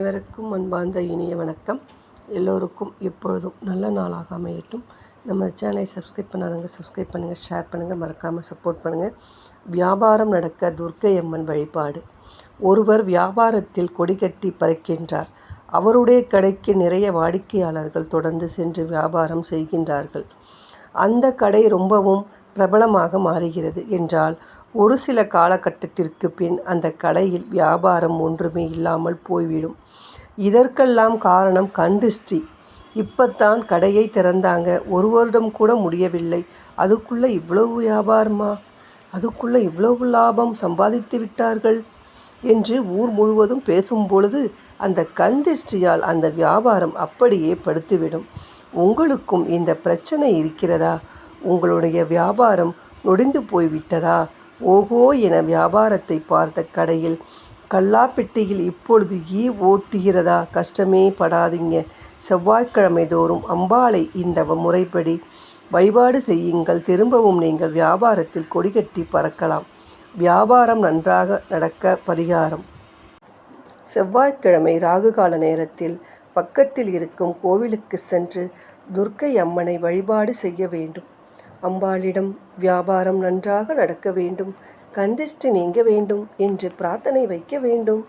அனைவருக்கும் அன்பார்ந்த இனிய வணக்கம். எல்லோருக்கும் எப்பொழுதும் நல்ல நாளாக அமையட்டும். நம்ம சேனலை சப்ஸ்கிரைப் பண்ணாதவங்க சப்ஸ்கிரைப் பண்ணுங்கள் ஷேர் பண்ணுங்கள் மறக்காமல் சப்போர்ட் பண்ணுங்கள் வியாபாரம் நடக்க துர்க்கை அம்மன் வழிபாடு. ஒருவர் வியாபாரத்தில் கொடி கட்டி பறக்கின்றார். அவருடைய கடைக்கு நிறைய வாடிக்கையாளர்கள் தொடர்ந்து சென்று வியாபாரம் செய்கின்றார்கள். அந்த கடை ரொம்பவும் பிரபலமாக மாறுகிறது. என்றால் ஒரு சில காலகட்டத்திற்கு பின் அந்த கடையில் வியாபாரம் ஒன்றுமே இல்லாமல் போய்விடும். இதற்கெல்லாம் காரணம் கண்டிஸ்ட்ரி இப்பத்தான் கடையை திறந்தாங்க. ஒரு வருடம் கூட முடியவில்லை. அதுக்குள்ளே இவ்வளவு வியாபாரமா? அதுக்குள்ளே இவ்வளவு லாபம் சம்பாதித்து விட்டார்கள்? என்று ஊர் முழுவதும் பேசும் பொழுது அந்த கண்டிஸ்ட்ரியால் அந்த வியாபாரம் அப்படியே படுத்துவிடும். உங்களுக்கும் இந்த பிரச்சனை இருக்கிறதா? உங்களுடைய வியாபாரம் நொடிந்து போய்விட்டதா? ஓஹோ என வியாபாரத்தை பார்த்த கடையில் கல்லாப்பெட்டியில் இப்பொழுது ஈ ஓட்டுகிறதா? கஷ்டமே படாதீங்க. செவ்வாய்க்கிழமை தோறும் அம்பாளை இந்த முறைப்படி வழிபாடு செய்யுங்கள். திரும்பவும் நீங்கள் வியாபாரத்தில் கொடிகட்டி பறக்கலாம். வியாபாரம் நன்றாக நடக்க பரிகாரம். செவ்வாய்க்கிழமை ராகுகால நேரத்தில் பக்கத்தில் இருக்கும் கோவிலுக்கு சென்று துர்க்கை அம்மனை வழிபாடு செய்ய வேண்டும். அம்பாளிடம் வியாபாரம் நன்றாக நடக்க வேண்டும். கந்திஷ்டி நீங்க வேண்டும் என்று பிரார்த்தனை வைக்க வேண்டும்.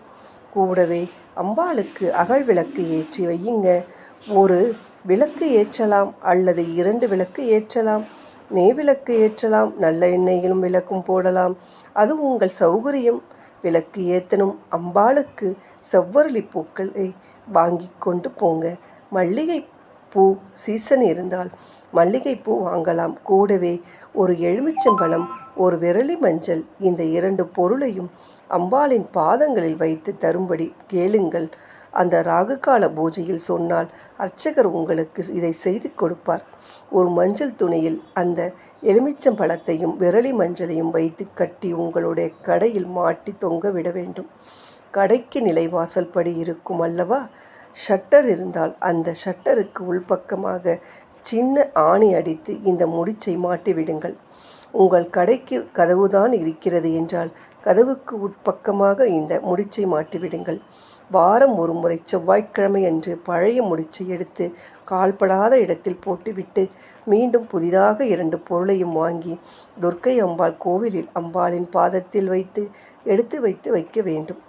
கூடவே அம்பாளுக்கு அகல் விளக்கு ஏற்றி வையுங்க. ஒரு விளக்கு ஏற்றலாம் அல்லது இரண்டு விளக்கு ஏற்றலாம். நெய் விளக்கு ஏற்றலாம் நல்ல எண்ணெயிலும் விளக்கும் போடலாம். அது உங்கள் சௌகரியம். விளக்கு ஏற்றணும் அம்பாளுக்கு செவ்வரளி பூக்களை வாங்கி கொண்டு போங்க. மல்லிகை பூ சீசன் இருந்தால் மல்லிகைப்பூ வாங்கலாம். கூடவே ஒரு எலுமிச்சம்பழம் ஒரு விரலி மஞ்சள் இந்த இரண்டு பொருளையும் அம்பாளின் பாதங்களில் வைத்து தரும்படி கேளுங்கள். அந்த ராகுகால பூஜையில் சொன்னால் அர்ச்சகர் உங்களுக்கு இதை செய்து கொடுப்பார். ஒரு மஞ்சள் துணியில் அந்த எலுமிச்சம்பழத்தையும் விரலி மஞ்சளையும் வைத்து கட்டி உங்களுடைய கடையில் மாட்டி தொங்க விட வேண்டும். கடைக்கு நிலைவாசல் படி இருக்கும் அல்லவா? ஷட்டர் இருந்தால் அந்த ஷட்டருக்கு உள்பக்கமாக சின்ன ஆணி அடித்து இந்த முடிச்சை மாட்டிவிடுங்கள். உங்கள் கடைக்கு கதவுதான் இருக்கிறது என்றால் கதவுக்கு உட்பக்கமாக இந்த முடிச்சை மாட்டிவிடுங்கள். வாரம் ஒரு முறை செவ்வாய்க்கிழமை அன்று பழைய முடிச்சை எடுத்து கால்படாத இடத்தில் போட்டுவிட்டு மீண்டும் புதிதாக இரண்டு பொருளையும் வாங்கி துர்க்கை அம்பாள் கோவிலில் அம்பாளின் பாதத்தில் வைத்து எடுத்து வைத்து வைக்க வேண்டும்.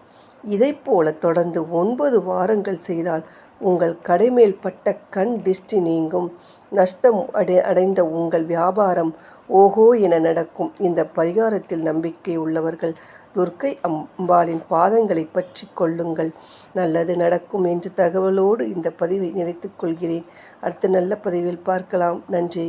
இதைப்போல தொடர்ந்து ஒன்பது வாரங்கள் செய்தால் உங்கள் கடைமேல் பட்ட கண் திஷ்டி நீங்கும். நஷ்டம் அடை அடைந்த உங்கள் வியாபாரம் ஓஹோ என நடக்கும். இந்த பரிகாரத்தில் நம்பிக்கை உள்ளவர்கள் துர்க்கை அம்பாளின் பாதங்களை பற்றி கொள்ளுங்கள். நல்லது நடக்கும் என்று தகவலோடு இந்த பதிவை நினைத்துக் கொள்கிறேன். அடுத்த நல்ல பதிவில் பார்க்கலாம். நன்றி.